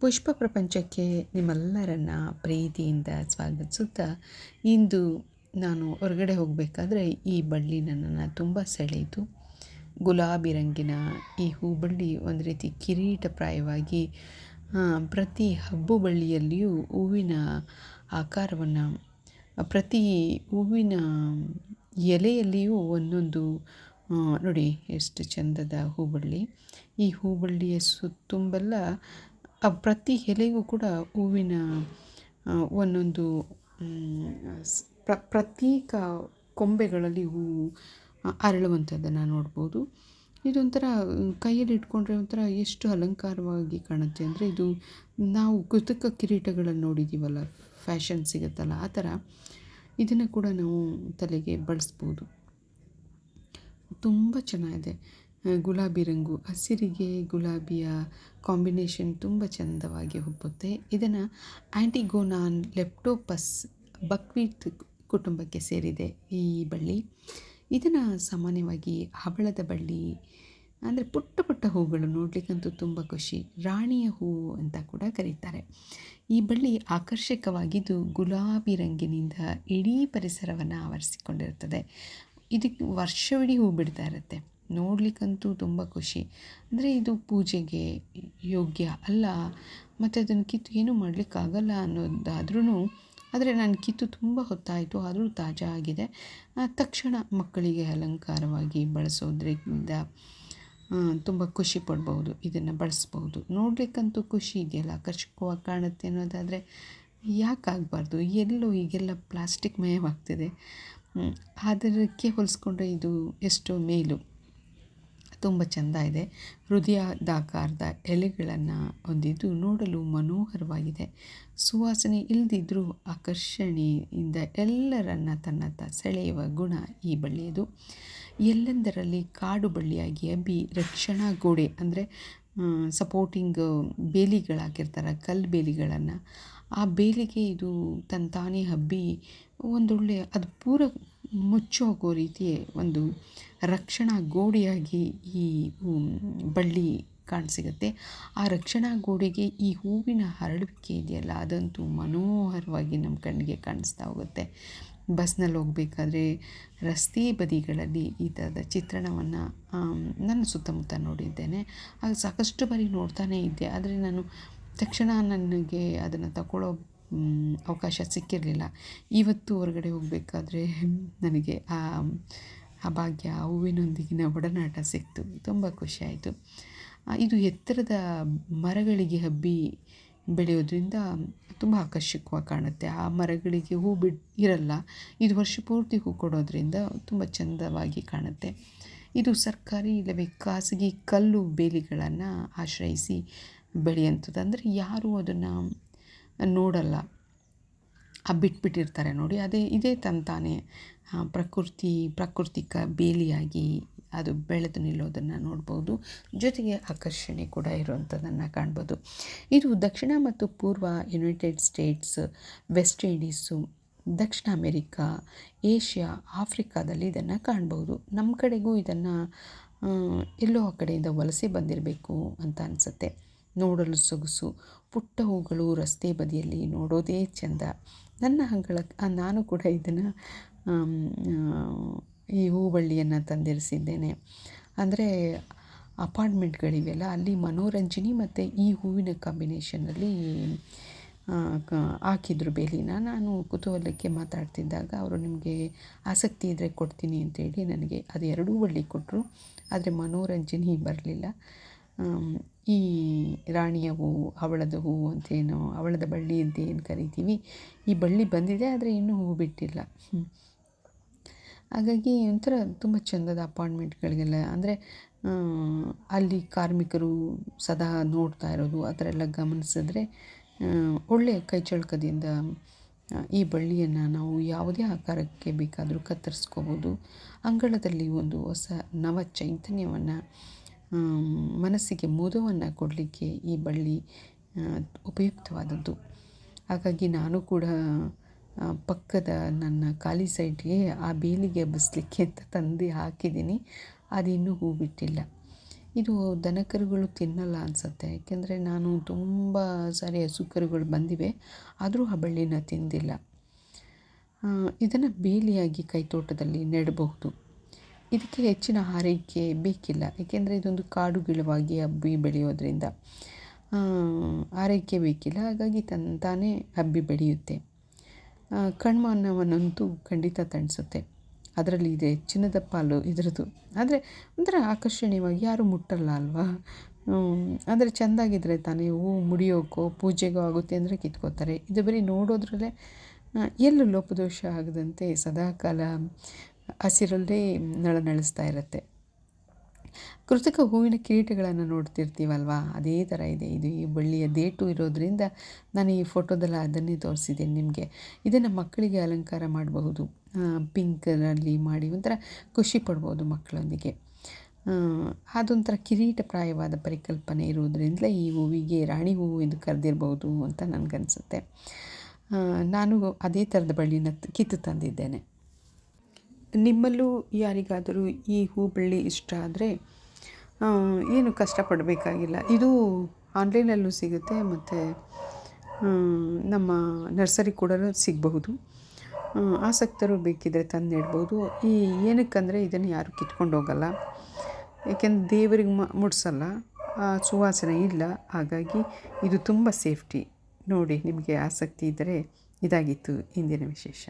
ಪುಷ್ಪ ಪ್ರಪಂಚಕ್ಕೆ ನಿಮ್ಮೆಲ್ಲರನ್ನ ಪ್ರೀತಿಯಿಂದ ಸ್ವಾಗತಿಸುತ್ತಾ ಇಂದು ನಾನು ಹೊರಗಡೆ ಹೋಗಬೇಕಾದ್ರೆ ಈ ಬಳ್ಳಿ ನನ್ನನ್ನು ತುಂಬ ಸೆಳೆಯಿತು. ಗುಲಾಬಿ ರಂಗಿನ ಈ ಹೂಬಳ್ಳಿ ಒಂದು ರೀತಿ ಕಿರೀಟಪ್ರಾಯವಾಗಿ ಪ್ರತಿ ಹಬ್ಬು ಬಳ್ಳಿಯಲ್ಲಿಯೂ ಹೂವಿನ ಆಕಾರವನ್ನು, ಪ್ರತಿ ಹೂವಿನ ಎಲೆಯಲ್ಲಿಯೂ ಒಂದೊಂದು ನೋಡಿ ಎಷ್ಟು ಚಂದದ ಹೂಬಳ್ಳಿ. ಈ ಹೂಬಳ್ಳಿಯ ಸುತ್ತುಂಬೆಲ್ಲ ಪ್ರತಿ ಎಲೆಗೂ ಕೂಡ ಹೂವಿನ ಒಂದೊಂದು ಪ್ರತ್ಯೇಕ ಕೊಂಬೆಗಳಲ್ಲಿ ಹೂವು ಅರಳುವಂಥದ್ದನ್ನು ನೋಡ್ಬೋದು. ಇದೊಂಥರ, ಕೈಯಲ್ಲಿ ಇಟ್ಕೊಂಡ್ರೆ ಒಂಥರ ಎಷ್ಟು ಅಲಂಕಾರವಾಗಿ ಕಾಣುತ್ತೆ ಅಂದರೆ ಇದು ನಾವು ಕೃತಕ ಕಿರೀಟಗಳನ್ನು ನೋಡಿದ್ದೀವಲ್ಲ ಫ್ಯಾಷನ್ ಸಿಗುತ್ತಲ್ಲ, ಆ ಥರ ಇದನ್ನು ಕೂಡ ನಾವು ತಲೆಗೆ ಬಳಸ್ಬೋದು. ತುಂಬ ಚೆನ್ನಾಗಿದೆ. ಗುಲಾಬಿ ರಂಗು, ಹಸಿರಿಗೆ ಗುಲಾಬಿಯ ಕಾಂಬಿನೇಷನ್ ತುಂಬ ಚಂದವಾಗಿ ಹುಬ್ಬುತ್ತೆ. ಇದನ್ನು ಆ್ಯಂಟಿಗೋನಾನ್ ಲೆಪ್ಟೋಪಸ್ ಬಕ್ವೀಟ್ ಕುಟುಂಬಕ್ಕೆ ಸೇರಿದೆ ಈ ಬಳ್ಳಿ. ಇದನ್ನು ಸಾಮಾನ್ಯವಾಗಿ ಹವಳದ ಬಳ್ಳಿ, ಅಂದರೆ ಪುಟ್ಟ ಪುಟ್ಟ ಹೂಗಳು ನೋಡಲಿಕ್ಕಂತೂ ತುಂಬ ಖುಷಿ. ರಾಣಿಯ ಹೂವು ಅಂತ ಕೂಡ ಕರೀತಾರೆ. ಈ ಬಳ್ಳಿ ಆಕರ್ಷಕವಾಗಿದ್ದು ಗುಲಾಬಿ ರಂಗಿನಿಂದ ಇಡೀ ಪರಿಸರವನ್ನು ಆವರಿಸಿಕೊಂಡಿರುತ್ತದೆ. ಇದಕ್ಕೆ ವರ್ಷವಿಡೀ ಹೂ ಬಿಡ್ತಾ ಇರುತ್ತೆ. ನೋಡಲಿಕ್ಕಂತೂ ತುಂಬ ಖುಷಿ. ಅಂದರೆ ಇದು ಪೂಜೆಗೆ ಯೋಗ್ಯ ಅಲ್ಲ. ಮತ್ತು ಅದನ್ನು ಕಿತ್ತು ಏನೂ ಮಾಡಲಿಕ್ಕಾಗಲ್ಲ ಅನ್ನೋದಾದ್ರೂ ಆದರೆ ನಾನು ಕಿತ್ತು ತುಂಬ ಹೊತ್ತಾಯಿತು. ಆದರೂ ತಾಜಾ ಆಗಿದೆ. ತಕ್ಷಣ ಮಕ್ಕಳಿಗೆ ಅಲಂಕಾರವಾಗಿ ಬಳಸೋದ್ರಿಂದ ತುಂಬ ಖುಷಿ ಪಡ್ಬೋದು. ಇದನ್ನು ಬಳಸ್ಬೋದು. ನೋಡಲಿಕ್ಕಂತೂ ಖುಷಿ ಇದೆಯಲ್ಲ? ಆಕರ್ಷಕವಾಗಿ ಕಾಣುತ್ತೆ ಅನ್ನೋದಾದರೆ ಯಾಕಾಗಬಾರ್ದು? ಎಲ್ಲೋ ಈಗೆಲ್ಲ ಪ್ಲಾಸ್ಟಿಕ್ ಮಯವಾಗ್ತಿದೆ. ಅದಕ್ಕೆ ಹೋಲಿಸ್ಕೊಂಡ್ರೆ ಇದು ಎಷ್ಟೋ ಮೇಲು. ತುಂಬ ಚೆಂದ ಇದೆ. ಹೃದಯದಾಕಾರದ ಎಲೆಗಳನ್ನು ಹೊಂದಿದ್ದು ನೋಡಲು ಮನೋಹರವಾಗಿದೆ. ಸುವಾಸನೆ ಇಲ್ಲದಿದ್ದರೂ ಆಕರ್ಷಣೆಯಿಂದ ಎಲ್ಲರನ್ನ ತನ್ನತ್ತ ಸೆಳೆಯುವ ಗುಣ ಈ ಬಳ್ಳಿಯದು. ಎಲ್ಲೆಂದರಲ್ಲಿ ಕಾಡು ಬಳ್ಳಿಯಾಗಿ ಹಬ್ಬಿ ರಕ್ಷಣಾ ಗೋಡೆ ಅಂದರೆ ಸಪೋರ್ಟಿಂಗ್ ಬೇಲಿಗಳಾಕಿರ್ತಾರೆ ಕಲ್ಲು ಬೇಲಿಗಳನ್ನು, ಆ ಬೇಲಿಗೆ ಇದು ತಂತಾನೇ ಹಬ್ಬಿ ಒಂದೊಳ್ಳೆ ಅದು ಪೂರ ಮುಚ್ಚೋಗೋ ರೀತಿ ಒಂದು ರಕ್ಷಣಾ ಗೋಡೆಯಾಗಿ ಈ ಬಳ್ಳಿ ಕಾಣಿಸಿಗತ್ತೆ. ಆ ರಕ್ಷಣಾ ಗೋಡೆಗೆ ಈ ಹೂವಿನ ಹರಡುವಿಕೆ ಇದೆಯಲ್ಲ, ಅದಂತೂ ಮನೋಹರವಾಗಿ ನಮ್ಮ ಕಣ್ಣಿಗೆ ಕಾಣಿಸ್ತಾ ಹೋಗುತ್ತೆ. ಬಸ್ನಲ್ಲಿ ಹೋಗಬೇಕಾದ್ರೆ ರಸ್ತೆ ಬದಿಗಳಲ್ಲಿ ಈ ಥರದ ಚಿತ್ರಣವನ್ನು ನನ್ನ ಸುತ್ತಮುತ್ತ ನೋಡಿದ್ದೇನೆ. ಆಗ ಸಾಕಷ್ಟು ಬಾರಿ ನೋಡ್ತಾನೇ ಇದ್ದೆ. ಆದರೆ ನಾನು ತಕ್ಷಣ ನನಗೆ ಅದನ್ನು ತಗೊಳ್ಳೋ ಅವಕಾಶ ಸಿಕ್ಕಿರಲಿಲ್ಲ. ಇವತ್ತು ಹೊರಗಡೆ ಹೋಗಬೇಕಾದ್ರೆ ನನಗೆ ಆ ಆ ಭಾಗ್ಯ, ಆ ಹೂವಿನೊಂದಿಗಿನ ಒಡನಾಟ ಸಿಕ್ತು. ತುಂಬ ಖುಷಿಯಾಯಿತು ಇದು ಎತ್ತರದ ಮರಗಳಿಗೆ ಹಬ್ಬಿ ಬೆಳೆಯೋದ್ರಿಂದ ತುಂಬ ಆಕರ್ಷಕವಾಗಿ ಕಾಣುತ್ತೆ. ಆ ಮರಗಳಿಗೆ ಹೂ ಬಿಡ್, ಇರಲ್ಲ. ಇದು ವರ್ಷ ಪೂರ್ತಿ ಹೂ ಕೊಡೋದ್ರಿಂದ ತುಂಬ ಚಂದವಾಗಿ ಕಾಣುತ್ತೆ. ಇದು ಸರ್ಕಾರಿ ಇಲ್ಲವೇ ಖಾಸಗಿ ಕಲ್ಲು ಬೇಲಿಗಳನ್ನು ಆಶ್ರಯಿಸಿ ಬೆಳೆಯುವಂಥದ್ದು. ಅಂದರೆ ಯಾರೂ ಅದನ್ನು ನೋಡಲ್ಲ. ಆ ಬಿಟ್ಬಿಟ್ಟಿರ್ತಾರೆ ನೋಡಿ. ಅದೇ, ಇದೇ ತಂತಾನೆ ಪ್ರಕೃತಿ, ಪ್ರಾಕೃತಿಕ ಬೇಲಿಯಾಗಿ ಅದು ಬೆಳೆದು ನಿಲ್ಲೋದನ್ನು ನೋಡ್ಬೋದು. ಜೊತೆಗೆ ಆಕರ್ಷಣೆ ಕೂಡ ಇರುವಂಥದ್ದನ್ನು ಕಾಣ್ಬೋದು. ಇದು ದಕ್ಷಿಣ ಮತ್ತು ಪೂರ್ವ ಯುನೈಟೆಡ್ ಸ್ಟೇಟ್ಸ್ ವೆಸ್ಟ್ ಇಂಡೀಸು ದಕ್ಷಿಣ ಅಮೆರಿಕಾ, ಏಷ್ಯಾ, ಆಫ್ರಿಕಾದಲ್ಲಿ ಇದನ್ನು ಕಾಣ್ಬೋದು. ನಮ್ಮ ಕಡೆಗೂ ಇದನ್ನು ಎಲ್ಲೋ ಆ ಕಡೆಯಿಂದ ವಲಸೆ ಬಂದಿರಬೇಕು ಅಂತ ಅನಿಸುತ್ತೆ. ನೋಡಲು ಸೊಗಸು. ಪುಟ್ಟ ಹೂಗಳು ರಸ್ತೆ ಬದಿಯಲ್ಲಿ ನೋಡೋದೇ ಚೆಂದ. ನನ್ನ ಅಂಗಳ ನಾನು ಕೂಡ ಇದನ್ನು ಈ ಹೂಬಳ್ಳಿಯನ್ನು ತಂದಿರಿಸಿದ್ದೇನೆ. ಅಂದರೆ ಅಪಾರ್ಟ್ಮೆಂಟ್ಗಳಿವೆಯಲ್ಲ ಅಲ್ಲಿ ಮನೋರಂಜನೆ ಮತ್ತು ಈ ಹೂವಿನ ಕಾಂಬಿನೇಷನಲ್ಲಿ ಹಾಕಿದ್ರು ಬೇಲಿನ. ನಾನು ಕುತೂಹಲಕ್ಕೆ ಮಾತಾಡ್ತಿದ್ದಾಗ ಅವರು ನಿಮಗೆ ಆಸಕ್ತಿ ಇದ್ದರೆ ಕೊಡ್ತೀನಿ ಅಂತೇಳಿ ನನಗೆ ಅದು ಎರಡೂ ಬಳ್ಳಿ ಕೊಟ್ಟರು ಆದರೆ ಮನೋರಂಜನೆ ಬರಲಿಲ್ಲ. ಈ ರಾಣಿಯ ಹೂವು ಹವಳದ ಹೂವು ಅಂತೇನು ಹವಳದ ಬಳ್ಳಿ ಅಂತ ಏನು ಕರಿತೀವಿ. ಈ ಬಳ್ಳಿ ಬಂದಿದೆ, ಆದರೆ ಇನ್ನೂ ಹೂವು ಬಿಟ್ಟಿಲ್ಲ. ಹಾಗಾಗಿ ಒಂಥರ ತುಂಬ ಚಂದದ ಅಪಾಯಿಂಟ್ಮೆಂಟ್ಗಳಿಗೆಲ್ಲ, ಅಂದರೆ ಅಲ್ಲಿ ಕಾರ್ಮಿಕರು ಸದಾ ನೋಡ್ತಾ ಇರೋದು, ಆ ಥರ ಎಲ್ಲ ಗಮನಿಸಿದ್ರೆ ಒಳ್ಳೆಯ ಕೈಚಳಕದಿಂದ ಈ ಬಳ್ಳಿಯನ್ನು ನಾವು ಯಾವುದೇ ಆಕಾರಕ್ಕೆ ಬೇಕಾದರೂ ಕತ್ತರಿಸ್ಕೋಬೋದು. ಅಂಗಳದಲ್ಲಿ ಒಂದು ಹೊಸ ನವ ಚೈತನ್ಯವನ್ನು ಮನಸ್ಸಿಗೆ ಮುದವನ್ನು ಕೊಡಲಿಕ್ಕೆ ಈ ಬಳ್ಳಿ ಉಪಯುಕ್ತವಾದದ್ದು. ಹಾಗಾಗಿ ನಾನು ಕೂಡ ಪಕ್ಕದ ನನ್ನ ಖಾಲಿ ಸೈಟ್ಗೆ ಆ ಬೇಲಿಗೆ ಹಬ್ಬಿಸ್ಲಿಕ್ಕೆ ಅಂತ ತಂದು ಹಾಕಿದ್ದೀನಿ. ಅದಿನ್ನೂ ಹೂ ಬಿಟ್ಟಿಲ್ಲ. ಇದು ದನಕರುಗಳು ತಿನ್ನಲ್ಲ ಅನಿಸುತ್ತೆ. ಯಾಕೆಂದರೆ ನಾನು ತುಂಬ ಸಾರಿ ಹಸು ಕರುಗಳು ಬಂದಿವೆ. ಆದರೂ ಆ ಬಳ್ಳಿನ ತಿಂದಿಲ್ಲ. ಇದನ್ನು ಬೇಲಿಯಾಗಿ ಕೈತೋಟದಲ್ಲಿ ನೆಡಬಹುದು. ಇದಕ್ಕೆ ಹೆಚ್ಚಿನ ಆರೈಕೆ ಬೇಕಿಲ್ಲ. ಏಕೆಂದರೆ ಇದೊಂದು ಕಾಡು ಗಿಡವಾಗಿ ಹಬ್ಬಿ ಬೆಳೆಯೋದ್ರಿಂದ ಆರೈಕೆ ಬೇಕಿಲ್ಲ. ಹಾಗಾಗಿ ತನ್ನ ತಾನೇ ಹಬ್ಬಿ ಬೆಳೆಯುತ್ತೆ. ಕಣ್ಮಾನವನ್ನಂತೂ ಖಂಡಿತ ತಣಿಸುತ್ತೆ. ಅದರಲ್ಲಿ ಇದೆ ಚಿನ್ನದ ಪಾಲು ಇದರದ್ದು. ಆದರೆ ಒಂಥರ ಆಕರ್ಷಣೀಯವಾಗಿ ಯಾರೂ ಮುಟ್ಟಲ್ಲ ಅಲ್ವಾ? ಆದರೆ ಚೆಂದಾಗಿದ್ದರೆ ತಾನೇ ಹೂ ಮುಡಿಯೋಕ್ಕೋ ಪೂಜೆಗೋ ಆಗುತ್ತೆ ಅಂದರೆ ಕಿತ್ಕೋತಾರೆ. ಇದು ಬರೀ ನೋಡೋದ್ರಲ್ಲೇ ಎಲ್ಲೂ ಲೋಪದೋಷ ಆಗದಂತೆ ಸದಾಕಾಲ ಹಸಿರಲ್ಲೇ ನಳನಳಿಸ್ತಾ ಇರುತ್ತೆ. ಕೃತಕ ಹೂವಿನ ಕಿರೀಟಗಳನ್ನು ನೋಡ್ತಿರ್ತೀವಲ್ವಾ? ಅದೇ ಥರ ಇದೆ. ಇದು ಈ ಬಳ್ಳಿಯ ದೇಟು ಇರೋದರಿಂದ ನಾನು ಈ ಫೋಟೋದಲ್ಲಿ ಅದನ್ನೇ ತೋರಿಸಿದ್ದೇನೆ ನಿಮಗೆ. ಇದನ್ನು ಮಕ್ಕಳಿಗೆ ಅಲಂಕಾರ ಮಾಡಬಹುದು. ಪಿಂಕರಲ್ಲಿ ಮಾಡಿ ಒಂಥರ ಖುಷಿ ಪಡ್ಬೋದು ಮಕ್ಕಳೊಂದಿಗೆ ಅದೊಂಥರ ಕಿರೀಟಪ್ರಾಯವಾದ ಪರಿಕಲ್ಪನೆ ಇರುವುದರಿಂದ ಈ ಹೂವಿಗೆ ರಾಣಿ ಹೂವು ಎಂದು ಕರೆದಿರಬಹುದು ಅಂತ ನನಗನ್ಸುತ್ತೆ. ನಾನು ಅದೇ ಥರದ ಬಳ್ಳಿನ ಕಿತ್ತು ತಂದಿದ್ದೇನೆ. ನಿಮ್ಮಲ್ಲೂ ಯಾರಿಗಾದರೂ ಈ ಹೂ ಬಳ್ಳಿ ಇಷ್ಟ ಆದರೆ ಏನು ಕಷ್ಟಪಡಬೇಕಾಗಿಲ್ಲ. ಇದು ಆನ್ಲೈನಲ್ಲೂ ಸಿಗುತ್ತೆ ಮತ್ತು ನಮ್ಮ ನರ್ಸರಿ ಕೂಡ ಸಿಗಬಹುದು. ಆಸಕ್ತರು ಬೇಕಿದ್ದರೆ ತಂದು ನೆಡ್ಬೋದು. ಈ ಏನಕ್ಕಂದರೆ ಇದನ್ನು ಯಾರು ಕಿತ್ಕೊಂಡು ಹೋಗಲ್ಲ. ಏಕೆಂದರೆ ದೇವರಿಗೆ ಮುಡಿಸಲ್ಲ ಸುವಾಸನೆ ಇಲ್ಲ. ಹಾಗಾಗಿ ಇದು ತುಂಬ ಸೇಫ್ಟಿ. ನೋಡಿ, ನಿಮಗೆ ಆಸಕ್ತಿ ಇದ್ದರೆ ಇದಾಗಿತ್ತು ಇಂದಿನ ವಿಶೇಷ.